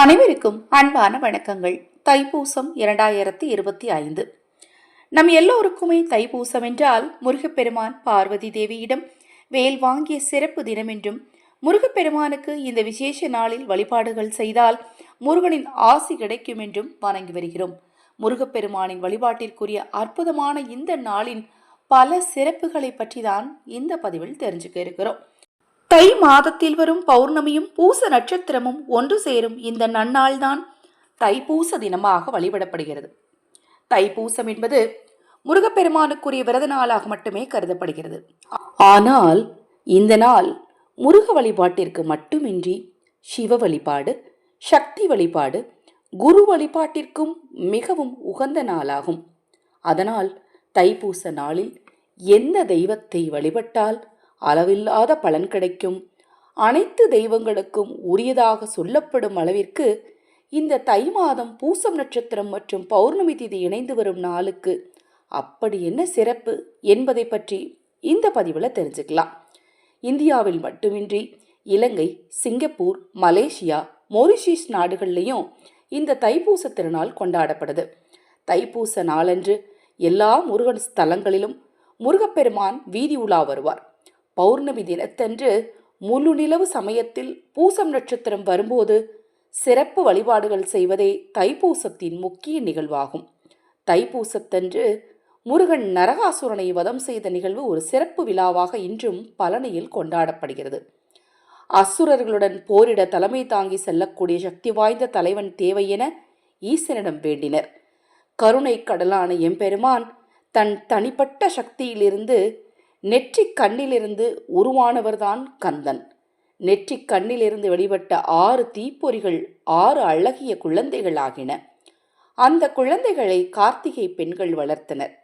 அனைவருக்கும் அன்பான வணக்கங்கள். தைப்பூசம் இரண்டாயிரத்தி இருபத்தி ஐந்து. நம் எல்லோருக்குமே தைப்பூசம் என்றால் முருகப்பெருமான் பார்வதி தேவியிடம் வேல் வாங்கிய சிறப்பு தினம் என்றும் முருகப்பெருமானுக்கு இந்த விசேஷ நாளில் வழிபாடுகள் செய்தால் முருகனின் ஆசி கிடைக்கும் என்றும் வணங்கி வருகிறோம். முருகப்பெருமானின் வழிபாட்டிற்குரிய அற்புதமான இந்த நாளின் பல சிறப்புகளை பற்றி தான் இந்த பதிவில் தெரிஞ்சுக்க இருக்கிறோம். தை மாதத்தில் வரும் பௌர்ணமியும் பூச நட்சத்திரமும் ஒன்று சேரும் இந்த நன்னாள்தான். தைப்பூச தினமாக வழிபடப்படுகிறது. தைப்பூசம் என்பது முருகப்பெருமானுக்குரிய விரத நாளாக மட்டுமே கருதப்படுகிறது. ஆனால் இந்த நாள் முருக வழிபாட்டிற்கு மட்டுமின்றி சிவ வழிபாடு சக்தி வழிபாடு குரு வழிபாட்டிற்கும் மிகவும் உகந்த நாளாகும். அதனால் தைப்பூச நாளில் எந்த தெய்வத்தை வழிபட்டால் அளவில்லாத பலன் கிடைக்கும். அனைத்து தெய்வங்களுக்கும் உரியதாக சொல்லப்படும் அளவிற்கு இந்த தை மாதம் பூசம் நட்சத்திரம் மற்றும் பௌர்ணமி திதி இணைந்து வரும் நாளுக்கு அப்படி என்ன சிறப்பு என்பதை பற்றி இந்த பதிவில் தெரிஞ்சுக்கலாம். இந்தியாவில் மட்டுமின்றி இலங்கை சிங்கப்பூர் மலேசியா மொரிஷியஸ் நாடுகள்லையும் இந்த தைப்பூச திருநாள் கொண்டாடப்படுது. தைப்பூச நாளன்று எல்லா முருகன் ஸ்தலங்களிலும் முருகப்பெருமான் வீதி உலா வருவார். பௌர்ணமி தினத்தன்று முழு நிலவு சமயத்தில் பூசம் நட்சத்திரம் வரும்போது சிறப்பு வழிபாடுகள் செய்வதே தைப்பூசத்தின் முக்கிய நிகழ்வாகும். தைப்பூசத்தன்று முருகன் நரகாசுரனை வதம் செய்த நிகழ்வு ஒரு சிறப்பு விழாவாக இன்றும் பழனியில் கொண்டாடப்படுகிறது. அசுரர்களுடன் போரிட தலைமை தாங்கி செல்லக்கூடிய சக்தி வாய்ந்த தலைவன் தேவை என ஈசனிடம் வேண்டினர். கருணை கடலான எம்பெருமான் தன் தனிப்பட்ட சக்தியிலிருந்து நெற்றிக் கண்ணிலிருந்து உருவானவர்தான் கந்தன். நெற்றிக் கண்ணிலிருந்து வெளிப்பட்ட ஆறு தீப்பொறிகள் ஆறு அழகிய குழந்தைகள் ஆகின அந்த குழந்தைகளை கார்த்திகை பெண்கள் வளர்த்தனர்.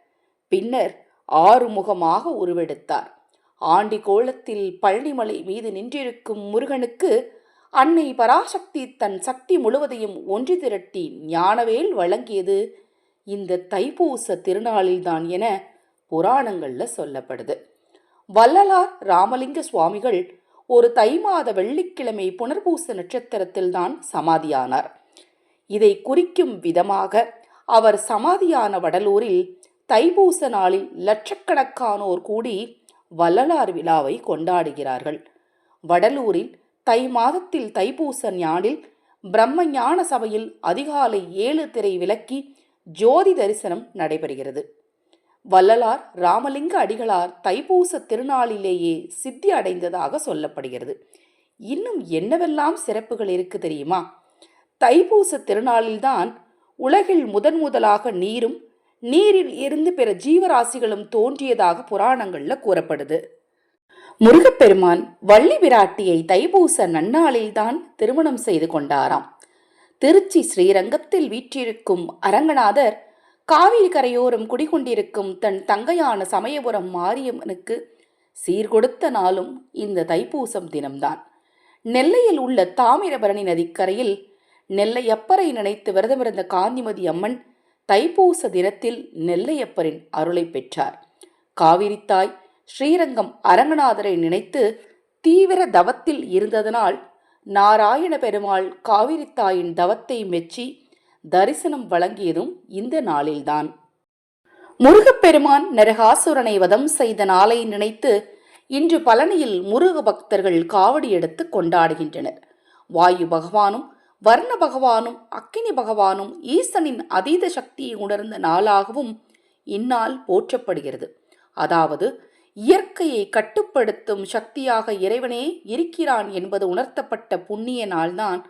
பின்னர் ஆறுமுகமாக உருவெடுத்தார். ஆண்டி கோலத்தில் பழனிமலை மீது நின்றிருக்கும் முருகனுக்கு அன்னை பராசக்தி தன் சக்தி முழுவதையும் ஒன்று திரட்டி ஞானவேல் வழங்கியது இந்த தைப்பூச திருநாளில்தான் என புராணங்களில் சொல்லப்படுது. வள்ளலார் ராமலிங்க சுவாமிகள் ஒரு தை மாத வெள்ளிக்கிழமை புனர்பூச நட்சத்திரத்தில்தான் சமாதியானார். இதை குறிக்கும் விதமாக அவர் சமாதியான வடலூரில் தைப்பூச நாளில் லட்சக்கணக்கானோர் கூடி வள்ளலார் விழாவை கொண்டாடுகிறார்கள். வடலூரில் தை மாதத்தில் தைப்பூச ஞானில் பிரம்ம ஞான சபையில் அதிகாலை ஏழு திரை விலக்கி ஜோதி தரிசனம் நடைபெறுகிறது. வள்ளலார் ராமலிங்க அடிகளார் தைப்பூச திருநாளிலேயே சித்தி அடைந்ததாக சொல்லப்படுகிறது. இன்னும் என்னவெல்லாம் சிறப்புகள் இருக்கு தெரியுமா? தைப்பூச திருநாளில்தான் உலகில் முதன் முதலாக நீரும் நீரில் இருந்து பிற ஜீவராசிகளும் தோன்றியதாக புராணங்கள்ல கூறப்படுது. முருகப்பெருமான் வள்ளி விராட்டியை தைப்பூச நன்னாளில்தான் திருமணம் செய்து கொண்டாராம். திருச்சி ஸ்ரீரங்கத்தில் வீற்றிருக்கும் அரங்கநாதர் காவிரி கரையோரம் குடிகொண்டிருக்கும் தன் தங்கையான சமயபுரம் மாரியம்மனுக்கு சீர்கொடுத்த நாளும் இந்த தைப்பூசம் தினம்தான். நெல்லையில் உள்ள தாமிரபரணி நதிக்கரையில் நெல்லையப்பரை நினைத்து விரதமிருந்த காந்திமதி அம்மன் தைப்பூச தினத்தில் நெல்லையப்பரின் அருளை பெற்றார். காவிரித்தாய் ஸ்ரீரங்கம் அரங்கநாதரை நினைத்து தீவிர தவத்தில் இருந்ததனால் நாராயண பெருமாள் காவிரித்தாயின் தவத்தை மெச்சி தரிசனம் வழங்கியதும் இந்த நாளில்தான். முருகப்பெருமான் நரகாசுரனை வதம் செய்த நாளை நினைத்து இன்று பழனியில் முருக பக்தர்கள் காவடி எடுத்து கொண்டாடுகின்றனர். வாயு பகவானும் வர்ண பகவானும் அக்கினி பகவானும் ஈசனின் அதீத சக்தியை உணர்ந்த நாளாகவும் இந்நாள் போற்றப்படுகிறது. அதாவது இயற்கையை கட்டுப்படுத்தும் சக்தியாக இறைவனே இருக்கிறான் என்பது உணர்த்தப்பட்ட புண்ணிய நாள்தான்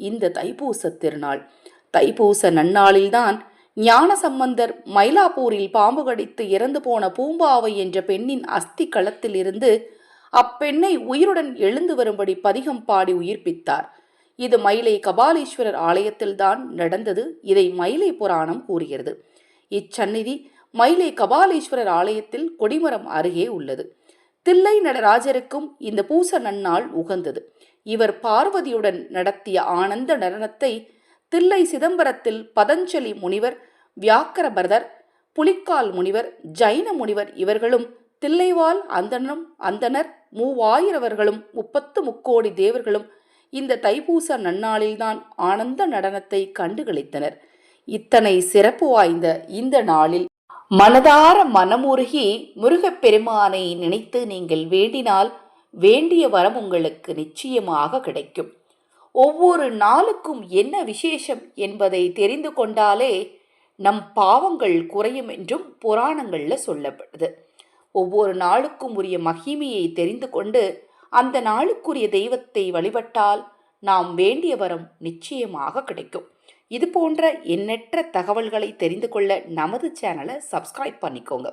இந்த தைப்பூச திருநாள். தைப்பூச நன்னாளில்தான் ஞான சம்பந்தர் மயிலாப்பூரில் பாம்பு கடித்து இறந்து போன பூம்பாவை என்ற பெண்ணின் அஸ்தி களத்திலிருந்து அப்பெண்ணை உயிருடன் எழுந்து வரும்படி பதிகம் பாடி உயிர்ப்பித்தார். இது மயிலை கபாலீஸ்வரர் ஆலயத்தில்தான் நடந்தது. இதை மயிலை புராணம் கூறுகிறது. இச்சந்நிதி மயிலை கபாலீஸ்வரர் ஆலயத்தில் கொடிமரம் அருகே உள்ளது. தில்லை நடராஜருக்கும் இந்த பூச நன்னாள் உகந்தது. இவர் பார்வதியுடன் நடத்திய ஆனந்த நடனத்தை தில்லை சிதம்பரத்தில் பதஞ்சலி முனிவர் வியாக்கரபரதர் புலிக்கால் முனிவர் ஜைன முனிவர் இவர்களும் தில்லைவால் அந்தனம் அந்தனர் மூவாயிரவர்களும் முப்பத்து முக்கோடி தேவர்களும் இந்த தைப்பூச நன்னாளில்தான் ஆனந்த நடனத்தை கண்டுகளித்தனர் இத்தனை சிறப்பு வாய்ந்த இந்த நாளில் மனதார மனமுருகி முருகப்பெருமானை நினைத்து நீங்கள் வேண்டினால் வேண்டிய வரம் உங்களுக்கு நிச்சயமாக கிடைக்கும். ஒவ்வொரு நாளுக்கும் என்ன விசேஷம் என்பதை தெரிந்து கொண்டாலே நம் பாவங்கள் குறையும் என்றும் புராணங்களில் சொல்லப்படுது. ஒவ்வொரு நாளுக்கும் உரிய மகிமையை தெரிந்து கொண்டு அந்த நாளுக்குரிய தெய்வத்தை வழிபட்டால் நாம் வேண்டிய வரம் நிச்சயமாக கிடைக்கும். இது போன்ற எண்ணற்ற தகவல்களை தெரிந்து கொள்ள நமது சேனலை சப்ஸ்கிரைப் பண்ணிக்கோங்க.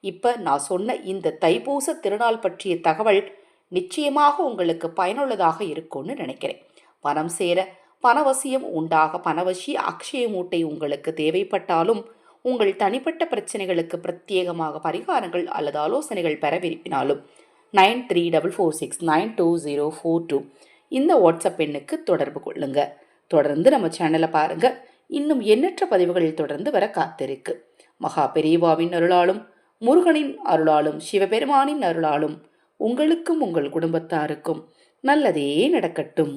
இப்போ நான் சொன்ன இந்த தைப்பூச திருநாள் பற்றிய தகவல் நிச்சயமாக உங்களுக்கு பயனுள்ளதாக இருக்கும்னு நினைக்கிறேன். பணம் சேர பணவசியம் உண்டாக பணவசி அக்ஷய மூட்டை உங்களுக்கு தேவைப்பட்டாலும் உங்கள் தனிப்பட்ட பிரச்சனைகளுக்கு பிரத்யேகமாக பரிகாரங்கள் அல்லது ஆலோசனைகள் பெற விரும்பினாலும் nine three double four six nine two zero four two இந்த வாட்ஸ்அப் எண்ணுக்கு தொடர்பு கொள்ளுங்க. தொடர்ந்து நம்ம சேனலை பாருங்க. இன்னும் எண்ணற்ற பதிவுகள் தொடர்ந்து வர காத்திருக்கு. மகா பெரியவாவின் அருளாலும் முருகனின் அருளாலும் சிவபெருமானின் அருளாலும் உங்களுக்கும் உங்கள் குடும்பத்தாருக்கும் நல்லதே நடக்கட்டும்.